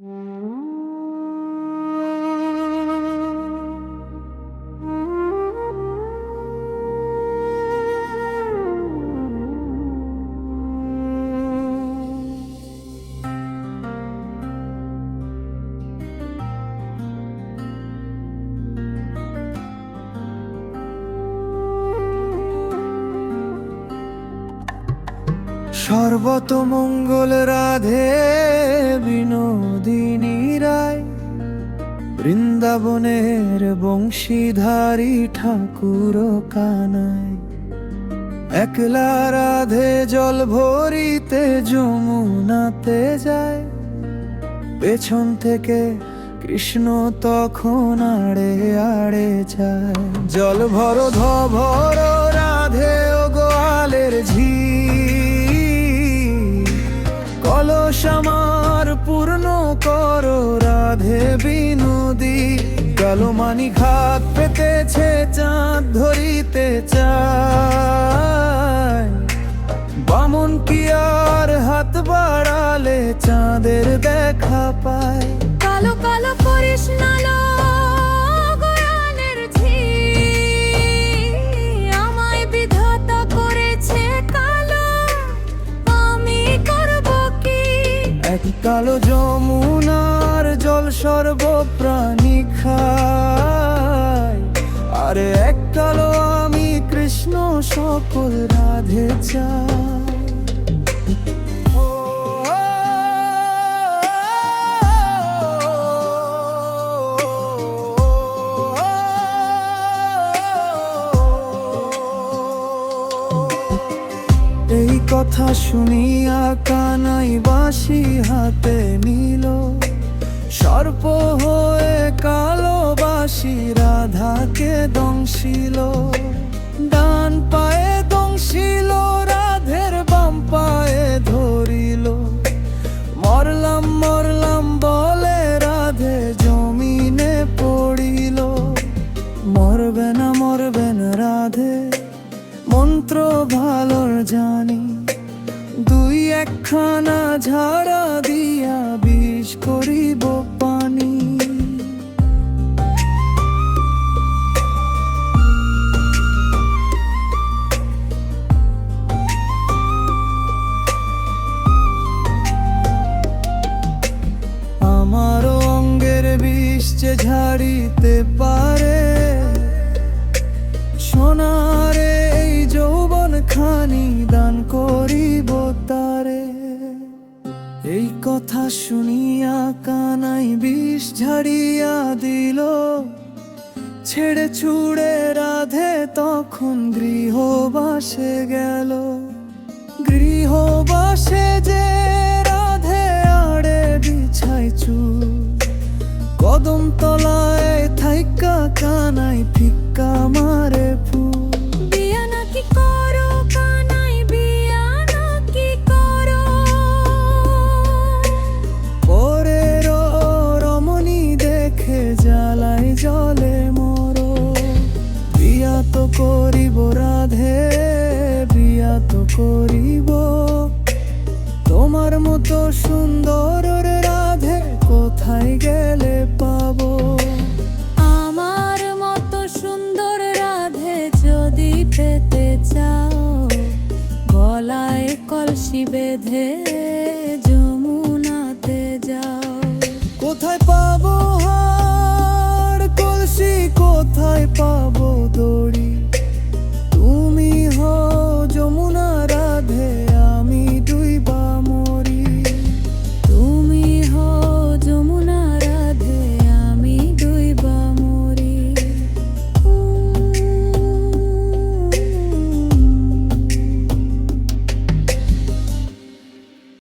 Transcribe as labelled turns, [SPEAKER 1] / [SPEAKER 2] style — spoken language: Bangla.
[SPEAKER 1] Mm-hmm. সর্বত মঙ্গল রাধে বিনোদিনী রায়। বৃন্দাবনের বংশীধারী ঠাকুর কানাই একলা রাধে জল ভরিতে যমুনাতে যায়। পেছন থেকে কৃষ্ণ তখন আড়ে আড়ে যায়। জল ভর ধর কলস আমার পূর্ণ করো, রাধে বিনোদী। কালো মানি খাত পেতেছে, চাঁদ ধরিতে চায়। বামন কি আর হাত বাড়ালে, চাঁদের দেখা পায়।
[SPEAKER 2] কালো কালো করিস না কালো
[SPEAKER 1] যমুনার জল সর্বপ্রাণী খায়। আরে এক কালো আমি কৃষ্ণ সকল রাধে চাই কথা শুনিয়া কানাই বাসি হাতে নিল। সর্প হয়ে কালো বাসি রাধাকে দংশিল। ডান পায়ে দংশিল, রাধের বাম পায়ে ধরিল। মরলাম মরলাম বলে রাধে জমিনে পড়িল। মরবে না মরবে না রাধে, মন্ত্র ভালোর জানি। দুই একখানা ঝাড়া দিয়া বিষ করিব পানি। আমার অঙ্গের বিষ যে ঝাড়িতে পারে কথা শুনিয়া কানাই বিষ ঝাড়িয়া দিল। ছেড়ে ছুড়ে রাধে তখন গৃহবাসে গেল। গৃহবাসে করিব রাধে, বিয়া তো করিব। তোমার মতো সুন্দর রাধে, কোথায় গেলে পাবো?
[SPEAKER 2] আমার মতো সুন্দর রাধে যদি পেতে চাও, গলায় কলসি বেঁধে